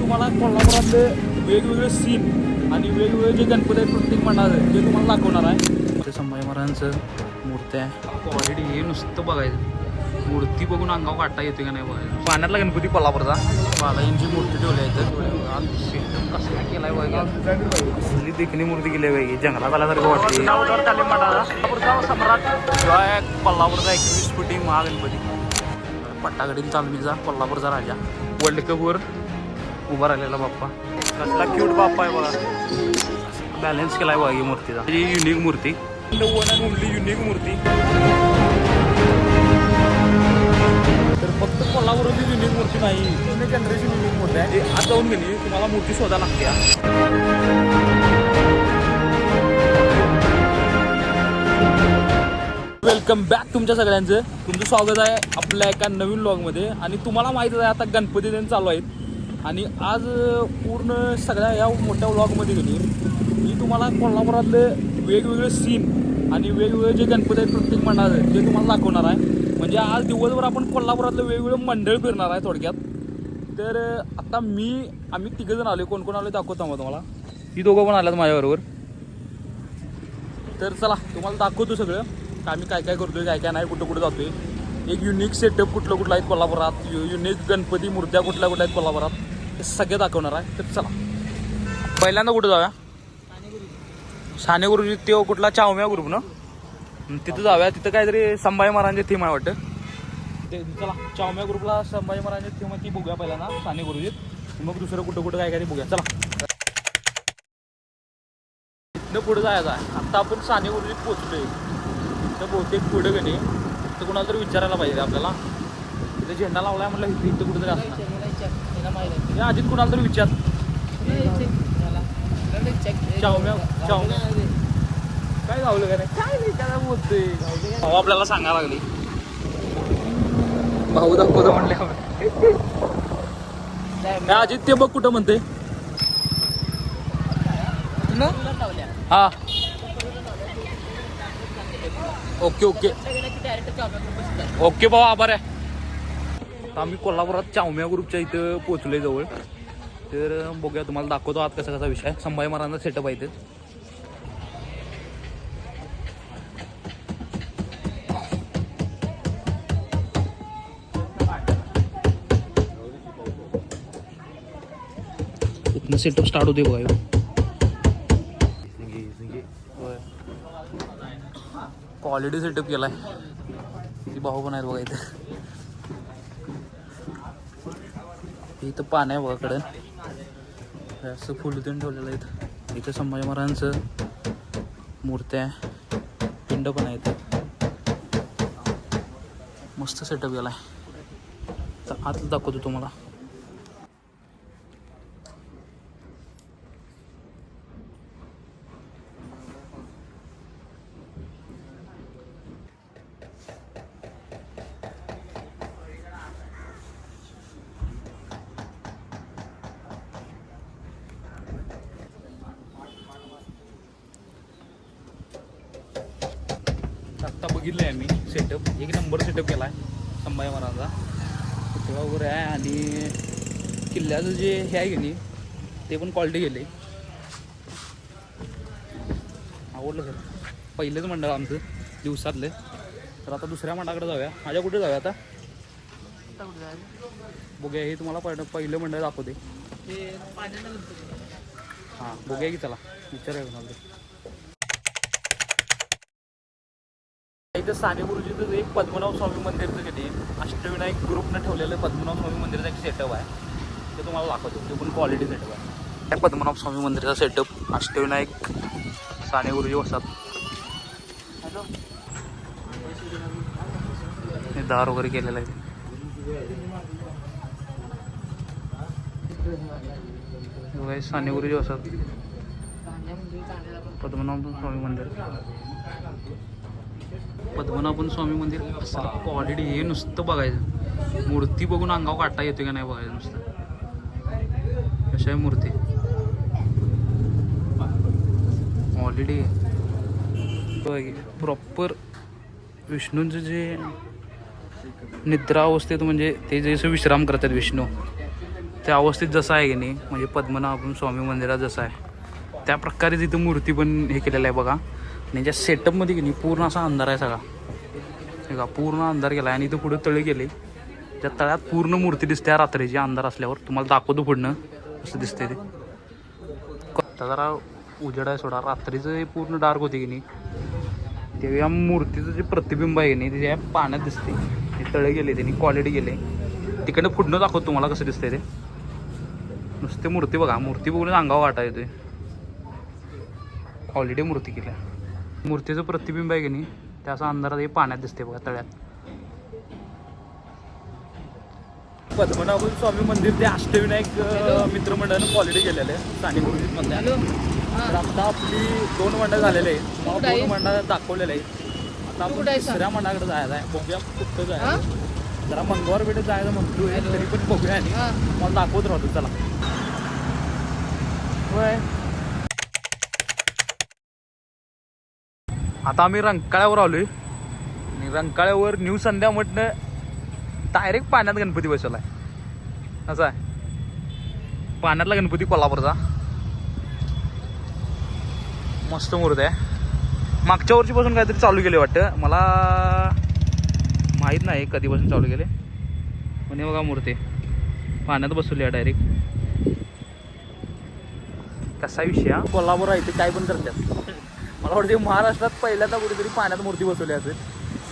तुम्हाला कोल्हापुरातले वेगवेगळे सीन आणि वेगवेगळे जे गणपती आहेत प्रत्येक मंडळाचे ते तुम्हाला दाखवणार आहे. ते संभाजी महाराजांचं मूर्ती आहे. क्वालिटी हे नुसतं बघायचं. मूर्ती बघून अंगावर काटा येते का नाही बघायचं. पाण्यातला गणपती कोल्हापूरचा? बालाजींची मूर्ती ठेवली आहे कसं केलाय बघा. कसली देखणी मूर्ती केली आहे बघा जंगलात आल्यासारखं वाटते कोल्हापूरचा सम्राट. शिवाय कोल्हापूरचा एकवीस फुटी महागणपती. पट्टागडील चालणीचा कोल्हापूरचा राजा. वर्ल्ड कपवर उभा राहिलेला बाप्पा. कसला क्यूट बाप्पा आहे बघा. बॅलन्स केलाय बघा ही मूर्तीचा ही युनिक मूर्ती वन अँड ओनली युनिक मूर्ती. तर फक्त कोल्हापूरची युनिक मूर्ती नाही. जुने जनरेशन युनिक मूर्ती आहे. आज जाऊन गेली. तुम्हाला मूर्ती शोधा लागते. हा. वेलकम बॅक तुमच्या सगळ्यांचं. तुमचं स्वागत आहे आपल्या एका नवीन व्लॉगमध्ये आणि तुम्हाला माहीतच आहे आता गणपती दिन चालू आहेत आणि आज पूर्ण सगळ्या या मोठ्या व्लॉगमध्ये गेली मी तुम्हाला कोल्हापुरातले वेगवेगळे सीन आणि वेगवेगळे जे गणपती आहेत प्रत्येक मंडळाचे ते तुम्हाला दाखवणार आहे. म्हणजे आज दिवसभर आपण कोल्हापुरातलं वेगवेगळं मंडळ फिरणार आहे थोडक्यात. तर आत्ता आता मी आम्ही तिघंजण आलो कोण कोण आलो दाखवतो मग तुम्हाला. ही दोघं पण आल्यात माझ्याबरोबर. तर चला तुम्हाला दाखवतो सगळं. आम्ही काय काय करतोय काय काय नाही कुठं कुठं जातोय. एक युनिक सेटअप कुठलं कुठलं आहेत कोल्हापुरात. यु युनिक गणपती मूर्त्या कुठल्या कुठल्या आहेत कोल्हापुरात. ते सगळे दाखवणार आहे. तर चला. पहिल्यांदा कुठं जाऊया? साने गुरुजी तो कुठला? चावम्या ग्रुप ना? तिथं जाऊया. तिथं काहीतरी संभाजी महाराजांची थीम आहे वाटतं. ते चला चावम्या ग्रुपला संभाजी महाराजांची थीम ती बघूया पहिल्यांदा साने गुरुजीत मग दुसरं कुठं कुठं काय काय बघूया. चला. इथनं पुढे जायचं आहे. आत्ता आपण साने गुरुजीत पोचलोय तर बहुतेक पुढं कधी तर कुणाला तरी विचारायला पाहिजे आपल्याला. इथं झेंडा लावलाय म्हटलं इथं इथं कुठेतरी असणार. या अजित कुणाला तरी विचार. काय गावलं का नाही? काय नाही काय बोलतोय. भाऊ आपल्याला सांगा लागली. भाऊ दाखवतो म्हणले काय अजित ते बघ कुठं म्हणते हा. Okay okay. ओके भाऊ आभार आहे. आम्ही कोल्हापुरात चावम्या ग्रुपच्या इथं पोचलोय जवळ. तर बघूया तुम्हाला दाखवतो आत कसा कसा विषय संभाजी महाराजांचा सेटअप आहे ते सेटअप स्टार्ट होते बघा क्वालिटी सेटअप केलाय. ती भाऊ पण आहेत बघा इथं. इथं पान आहे बघाकडं असं फुल देऊन ठेवलेलं आहे इथं इथं संभाजी महाराजांचं मूर्त्या पिंड पण आहेत. मस्त सेटअप केलाय तर आतच दाखवतो तुम्हाला आत्ता बघितलं आहे मी सेटअप एक नंबर सेटअप केला आहे. संभाजी महाराजांचा. पुतळा वगैरे आहे आणि किल्ल्याचं जे हे आहे की नाही ते पण क्वालिटी गेले. आवडलं सर. पहिलेच मंडळ आमचं दिवसातले. तर आता दुसऱ्या मंडळाकडे जाऊया. माझ्या कुठे जाऊया आता? बघूया हे तुम्हाला पहिलं पहिलं मंडळ दाखवते. हां बघूया की चला. विचारूया कोणाला इथं साने गुरुजीचं एक पद्मनाभ स्वामी मंदिरचं किती अष्टविनायक ग्रुपनं ठेवलेलं पद्मनाभ स्वामी मंदिरचं एक सेटअप आहे. ते तुम्हाला दाखवतो ते पण क्वालिटी सेटअप आहे. पद्मनाभ स्वामी मंदिराचा सेटअप अष्टविनायक साने गुरुजी वसात हे दार वगैरे केलेलं आहे. साने गुरुजी वसात पद्मनाभ स्वामी मंदिर. पद्मनाभन स्वामी मंदिर. असं क्वालिटी हे नुसतं बघायचं. मूर्ती बघून अंगावर काटा येते का नाही बघायचं नुसतं. कशा आहे. मूर्ती क्वालिटी प्रॉपर विष्णूंचं जे निद्रा अवस्थेत म्हणजे ते जसं विश्राम करतात विष्णू त्या अवस्थेत जसं आहे की नाही म्हणजे पद्मनाभन स्वामी मंदिरात जसं आहे त्या प्रकारे तिथं मूर्ती पण हे केलेलं आहे बघा. आणि ज्या सेटअपमध्ये की नाही पूर्ण असा अंधार आहे सगळा. हे का पूर्ण अंधार गेला आणि इथं पुढे तळे गेले. त्या तळ्यात पूर्ण मूर्ती दिसते रात्रीची अंधार असल्यावर. तुम्हाला दाखवतो पुढनं. असं दिसते ते. आता जरा उजेड आहे सोडा. रात्रीचं हे पूर्ण डार्क होते की नाही. तेव्हा या मूर्तीचं जे प्रतिबिंब आहे की नाही ते पाण्यात दिसते. ते तळे गेले त्यांनी क्वालिटी गेले. तिकडनं पुढनं दाखवतो तुम्हाला कसं दिसतंय ते. नुसते मूर्ती बघा. मूर्ती बघून अंगावर वाटा येतोय. क्वालिटी मूर्ती केल्या. मूर्तीचं प्रतिबिंब आहे की नाही ते असं अंधारात हे पाण्यात दिसते बघा तळ्यात. पद्मनाभन स्वामी मंदिर ते अष्टविनायक मित्रमंडळानं क्वालिटी केलेलं आहे स्थानिक मधल्या तर आता आपली दोन मंडळ झालेले आहे तुम्हाला दोन मंडळ दाखवलेले आहे आता आपण तिसऱ्या मंडळाकडे जायचं आहे. बघूया कुठं जायचं जरा मंगळवार पेठेत जायचं म्हणतोय तरी पण बघूया आणि मला दाखवत राहतो चला. होय. आता आम्ही रंकाळ्यावर आलोय. आणि रंकाळ्यावर न्यू संध्या म्हटलं डायरेक्ट पाण्यात गणपती बसवलाय. असा आहे. पाण्यातला गणपती कोल्हापूरचा. मस्त मूर्ती आहे. मागच्या वर्षीपासून काहीतरी चालू केले वाटतं. मला माहीत नाही कधीपासून चालू केले पण बघा मूर्ती पाण्यात बसवली आहे डायरेक्ट कसा विषय हा? कोल्हापूर आहे ते काय पण करतात. मला वाटते महाराष्ट्रात पहिल्यांदा कुठेतरी पाण्यात मूर्ती बसवली असेल.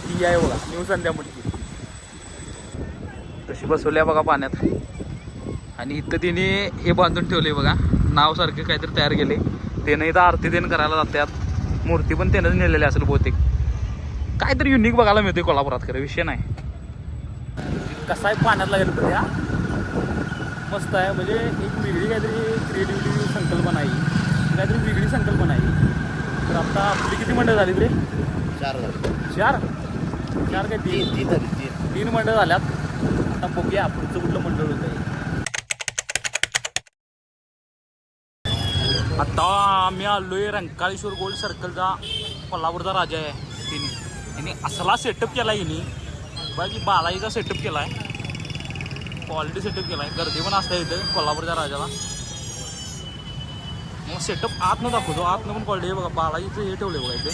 ती आहे बघा न्यू संध्या मूर्ती तशी बसवली आहे बघा पाण्यात. आणि इथं तिने हे बांधून ठेवले बघा नाव सारखे काहीतरी तयार केले त्यानं इथं आरती देणं करायला जातात मूर्ती पण त्यानंच नेलेली असेल बहुतेक. काहीतरी युनिक बघायला मिळते कोल्हापुरात खरं विषय नाही. कसा आहे पाण्यातला गणपती या. मस्त आहे म्हणजे एक वेगळी काहीतरी क्रिएटिव्हिटी संकल्पना आहे. काहीतरी वेगळी संकल्पना आहे. तर आता आपली किती मंडळ झाली रे? चार झाले. चार? चार काय तीन? तीन झाली तीन. तीन मंडळ झाल्यात. आता बघूया पुढचं कुठलं मंडळ होतं आहे आता आम्ही आलोय रंकाळेश्वर गोल्ड सर्कलचा कोल्हापूरचा राजा आहे तिने. त्यांनी असला सेटअप केला आहे हिने बाकी बालाजीचा सेटअप केला आहे क्वालिटी सेटअप केला आहे गर्दी पण असते इथं कोल्हापूरच्या राजाला. मग सेटअप आतनं दाखवतो. आतनं पण क्वालिटी आहे बघा. बालाजीचं हे ठेवलं बघा इथे.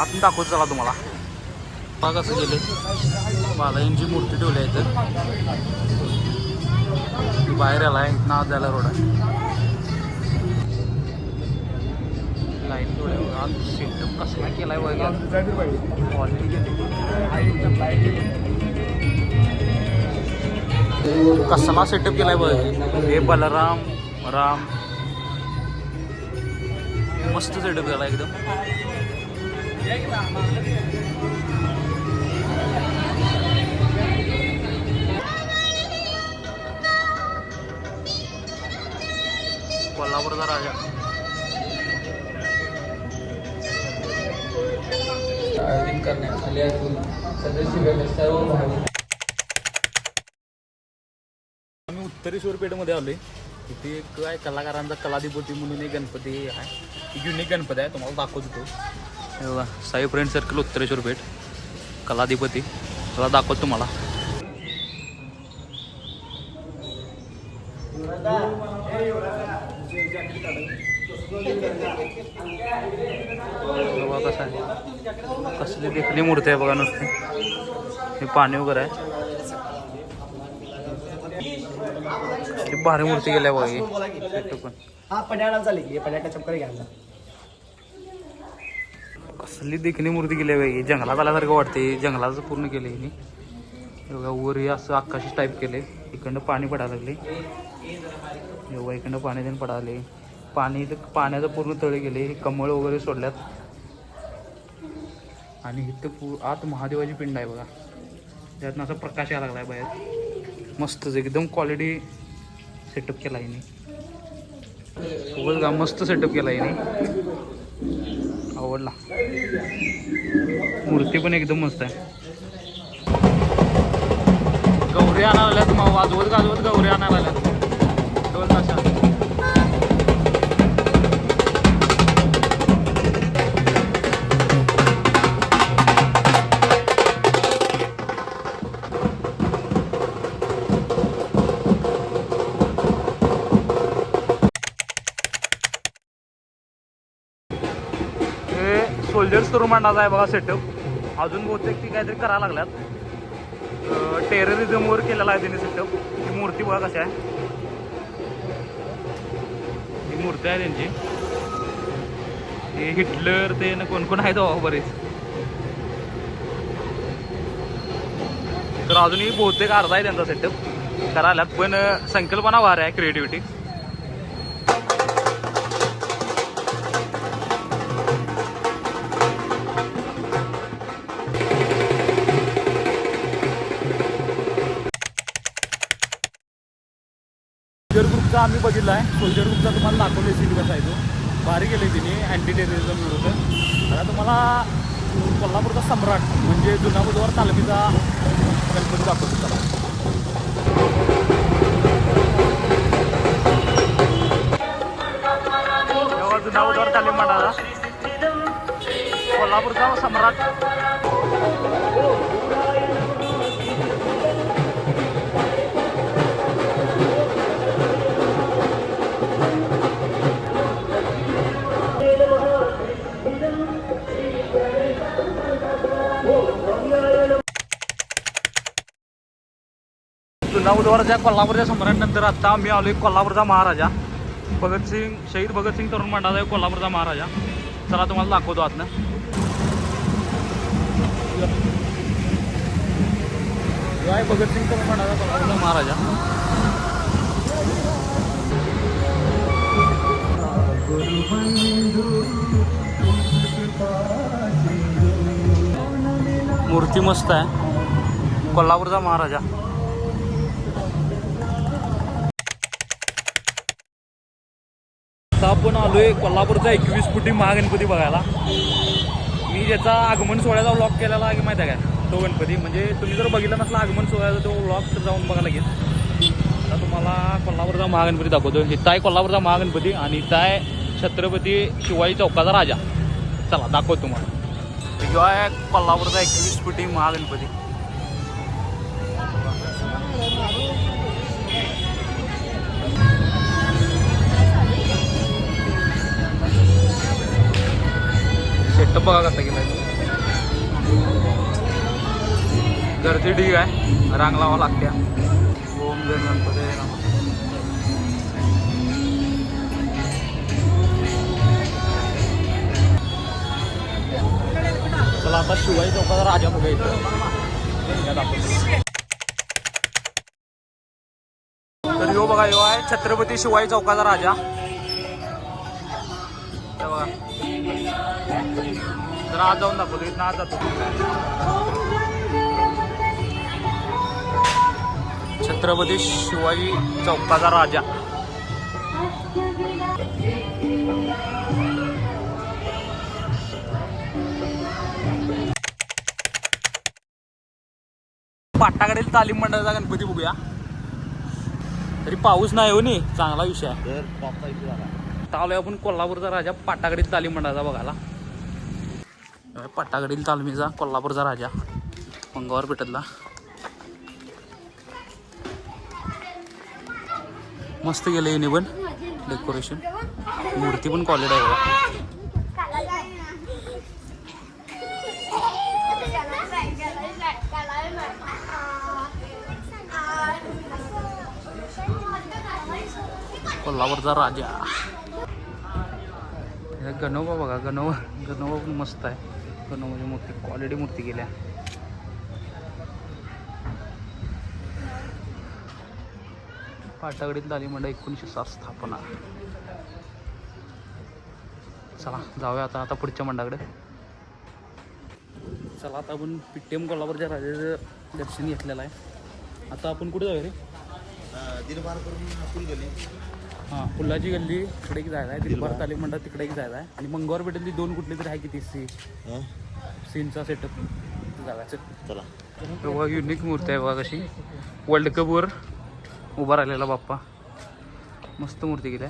आतनं दाखवतो चला तुम्हाला. बघा कसं गेले बालाजींची मूर्ती ठेवली आहे तर बाहेर आला आहे. ना आत जायला रोड आहे. लाईन ठेवली बघा. आत सेटअप कसला केलाय बघा. क्वालिटी कसला सेटअप केलाय बघा. हे बलराम. राम. मस्त सेटअप केला एकदम. कोल्हापूरचा राजा. आयोजन करण्यात आले असून सदस्य व्यवस्था व भावी आम्ही उत्तरेश्वर पेठमध्ये आलोय. इथे एक आहे कलाकारांचा कलाधिपती म्हणून एक गणपती आहे. एक युनिक गणपती आहे तुम्हाला दाखवतो तो. Sai friend circle Uttareshwar Peth. कलाधिपती. त्याला दाखवतो तुम्हाला. बघा कसं आहे. कसली देखणी मूर्ती आहे बघा नुसती. हे पाणी वगैरे आहे. ती भारी मूर्ती गेल्या बघा ही. पण. हा पन्याळा चालेल की चक्कर घ्यायला कसली देखणी मूर्ती आहे बाई जंगलात आल्यासारखं वाटते जंगलाचं पूर्ण केलं हिने. हे बघा वर हे असं आकाशी टाईप केले इकडनं पाणी पडायला लागले हे बघा इकडनं पाणी देऊन पडाले पाणी इथं पाण्याचं पूर्ण तळे गेले कमळ वगैरे सोडल्यात. आणि इथं पू आत महादेवाची पिंड आहे बघा. त्यातनं असा प्रकाश यायला लागलाय बाहेर. मस्तच एकदम क्वालिटी सेटअप केला आहे सोबत का मस्त सेटअप केला आहे आवडला. मूर्ती पण एकदम मस्त आहे. गौरी आणायला आल्यात मग वाजवत गाजवत गौरी आणायला सोल्जर्स आहे बघा सेटअप अजून बहुतेक ती काहीतरी करायला लागल्यात. टेररिझमवर केलेला आहे त्यांनी सेटअप ही मूर्ती बघा कशी आहे. ही मूर्ती आहे त्यांची. ते हिटलर ते कोण कोण आहेत बाबा बरेच. तर अजूनही बहुतेक अर्धा आहे त्यांचा सेटअप करायला पण संकल्पना वार आहे क्रिएटिव्हिटी आम्ही बघितला आहे. सोल्जर ग्रुपचा तुम्हाला दाखवले सीट कसा आहे तो. भारी गेले तिने अँटी टेररिझम विरुद्ध. आता तुम्हाला कोल्हापूरचा सम्राट म्हणजे जुना बुधवार तालमीचा गणपती दाखवतो त्याला जुना बुधवार तालीम कोल्हापूरचा सम्राट बुधवारच्या कोल्हापूरच्या सम्राटनंतर आत्ता आम्ही आहे कोल्हापूरचा महाराजा. भगतसिंग शहीद भगतसिंग तरुण मंडळाचा आहे कोल्हापूरचा महाराजा. चला तुम्हाला दाखवतो आतनं. जो आहे भगतसिंग तरुण मंडळाचा कोल्हापूरचा महाराजा. मूर्ती मस्त आहे. कोल्हापूरचा महाराजा. आता आपण आलोय कोल्हापूरचा एकवीस फुटी महागणपती बघायला. मी ज्याचा आगमन सोहळ्याचा व्लॉग केलेला आहे माहिती आहे काय तो गणपती. म्हणजे तुम्ही जर बघितला नसला आगमन सोहळ्याचा तो व्लॉग तर जाऊन बघा लागेल आता तुम्हाला कोल्हापूरचा महागणपती दाखवतो इथं आहे कोल्हापूरचा महागणपती आणि इथं आहे छत्रपती शिवाजी चौकाचा राजा. चला दाखवतो तुम्हाला. जो आहे कोल्हापूरचा एकवीस फुटी महागणपती. सेटअप बघा कसा गेला गर्दी ठीक आहे. रांग लावा लागत्या. ओम जय गणपती चला आता चौकाचा राजा बघा इथं. तर यो बघा यो आहे छत्रपती शिवाजी चौकाचा राजा. बघा. तर आज जाऊन दाखवतो इथं आज जातो. छत्रपती शिवाजी चौकाचा राजा. पाटाकडील तालीम मंडळाचा गणपती बघूया. तरी पाऊस नाही हो नी चांगला विषय आहे. आता आलोय आपण कोल्हापूरचा राजा पाटाकडील तालीम मंडळाचा बघायला. हे पाटाकडील तालमीचा कोल्हापूरचा राजा. मंगळवार पेठतला. मस्त गेलं येणे पण डेकोरेशन मूर्ती पण क्वालिटी आहे कोल्हापूरचा राजा. हे गणोबा बघा गणोबा गणोबा पण मस्त आहे. म्हणजे मूर्ती क्वालिटी मूर्ती केल्या पाटागडीत ताली मंडळ एकोणीसशे सात स्थापना. चला जाऊया आता आता पुढच्या मंडाकडे चला आता आपण पिट्टेम कोल्हापूरच्या राजाचं दर्शन घेतलेलं आहे. आता आपण कुठे जाऊया रे? दिलबार करून फुल हां पुलाची गल्ली तिकडे एक जायला आहे दिलबार तालीम मंडळ तिकडे एक जायला आहे. आणि मंगळवार भेटेल दोन कुठले तरी आहे किती सी सीनचा सेटअप जायचं चला. बघा युनिक मूर्ती आहे बघा कशी. वर्ल्ड कपवर उभा राहिलेला बाप्पा. मस्त मूर्ती आहे.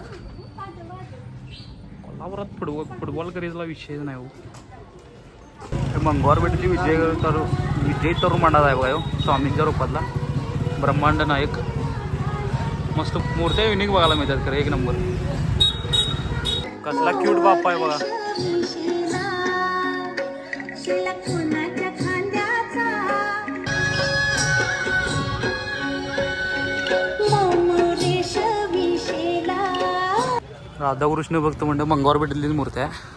कोल्हापुरात फुटबॉल फुटबॉल करीजला विषयच नाही हो. हे मंगळवार भेटची विजय तर विजय तरुण मांडा आहे बघा ह्यो, स्वामींच्या रूपातला. ब्रह्मांड नायक. मस्त मूर्त्या युनिक बघायला मिळतात खरं एक नंबर कसला क्यूट बाप्पा आहे बघा. राधाकृष्ण भक्त म्हणजे मंगवार भेटलेली मूर्ती आहे.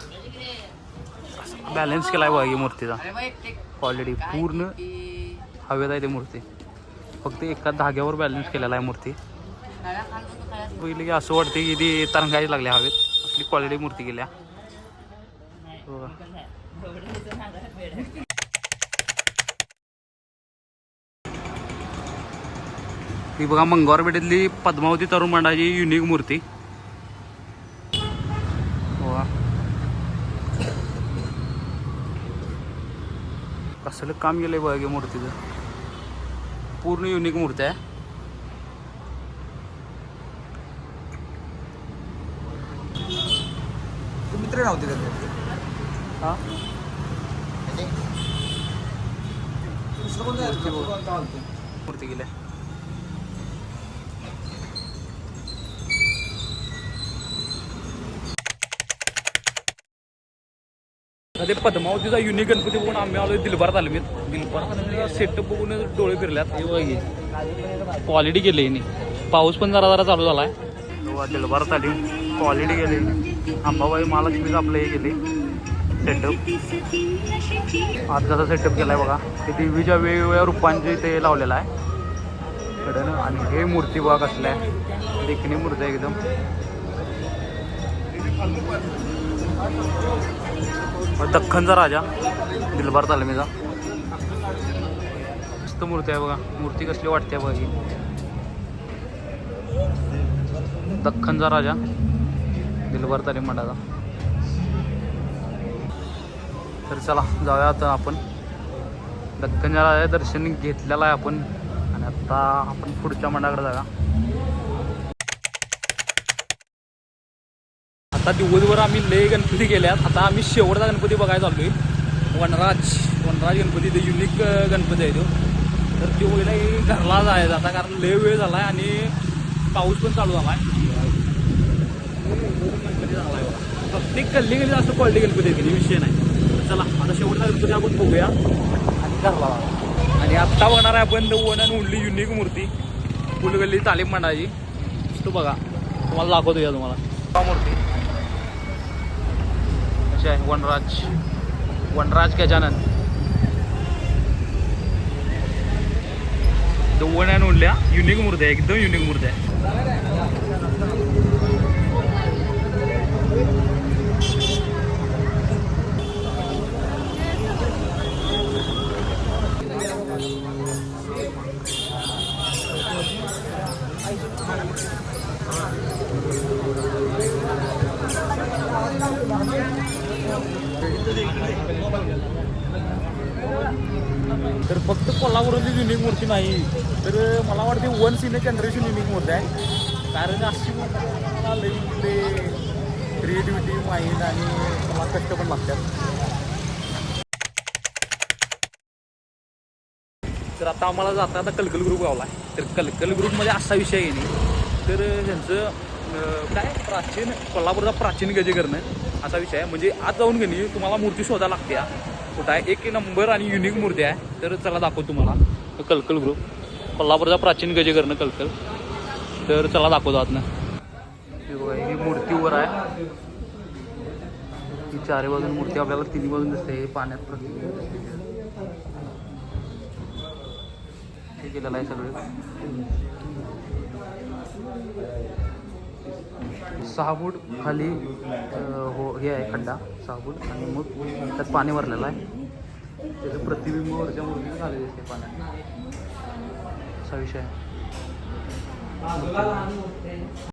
बॅलन्स केला आहे बघा ही मूर्तीचा. क्वालिटी पूर्ण हवेत आहे ती मूर्ती. फक्त एका धाग्यावर बॅलन्स केलेला आहे मूर्ती. बघितलं की असं वाटते की ती तरंगायला लागल्या हवेत. असली क्वालिटी मूर्ती गेल्या ही बघा मंगळवार पेठेतली पद्मावती तरुण मंडळाची युनिक मूर्ती. कसलं काम केलंय बघा की मूर्तीचं. पूर्ण युनिक मूर्ती आहे. मित्र नव्हते त्याचे हा? दुसरं मूर्ती आता ते पद्मावतीचा युनिक गणपती बघून आम्ही आलो दिलबार तालमीत दिलबार सेटअप बघून डोळे फिरल्यात. क्वालिटी केली पाऊस पण जरा जरा चालू झालाय. दिलबार तालीम क्वालिटी गेली अंबाबाई महालक्ष्मीचं आपलं हे गेली सेटअप आज कसा सेटअप आहे बघा ते देवीच्या वेगवेगळ्या रूपांचे ते लावलेलं आहे. कडनं आणि हे मूर्ती बघा कसल्या आहे. देखणी मूर्ती आहे एकदम. दख्खनचा राजा दिलबार तालमीचा. मस्त मूर्ती आहे बघा. मूर्ती कसली वाटते बघा ही. दख्खनचा राजा. दिलबार तालीम मंडळाचा तर चला जाऊया आता आपण. दक्कनच्या राजा दर्शन घेतलेलं आहे आपण. आणि आता आपण पुढच्या मंडळाकडे जाऊया. आता दिवसभर आम्ही लय गणपती गेल्यात आता आम्ही शेवटचा गणपती बघायला चाललोय. वनराज वनराज गणपती ते युनिक गणपती आहे तो. तर तो वेळेला घरला जायचा आता कारण लय वेळ झाला आहे आणि पाऊस पण चालू झाला आहे गणपती झाला आहे बघा. प्रत्येक गल्ली गल्ली असं क्वालिटी गणपती गेली? विषय नाही. चला आता शेवटचा गणपती आपण बघूया. आणि घरला आणि आत्ता बघणार आहे आपण वन अँड ओनली युनिक मूर्ती. फुलगल्ली तालीम मंडळाची. तो बघा. तुम्हाला दाखवतो या तुम्हाला. मूर्ती. कशी आहे Vanraj. Vanraj Gajanan. The one and only unique मूर्ती आहे. एकदम युनिक मूर्ती आहे. फक्त कोल्हापूरची युनिक मूर्ती नाही तर मला वाटते वन सीन जनरेशन युनिक मूर्ती आहे. कारण अशी मला लई ते क्रिएटिव्हिटी माहीत आणि मला कष्ट पण लागतात. तर आता आम्हाला जाता आता कलकल ग्रुप गावला आहे. तर कलकल ग्रुपमध्ये असा विषय आहे नाही. तर त्यांचं काय प्राचीन कोल्हापूरचा प्राचीन गजे करणं असा विषय आहे. म्हणजे आज जाऊन घेणे तुम्हाला मूर्ती शोधायला लागते हा. कुठं आहे? एक नंबर आणि युनिक मूर्ती आहे. तर चला दाखवतो तुम्हाला. कलकल ग्रुप कोल्हापूरचा प्राचीन गजेकरण कलकल. तर चला दाखवतो आतनं. हे ही मूर्ती मूर्तीवर आहे. ही चारी बाजून मूर्ती आपल्याला तिन्ही बाजून दिसते. हे पाण्यात हे केलेलं आहे सगळं. सहा फूट खाली हो हे आहे खड्डा सहा फूट आणि मग त्यात पाणी भरलेलं आहे. त्याचं प्रतिबिंब वरच्या मूर्तीने झालेलं दिसते पाण्यात. असा विषय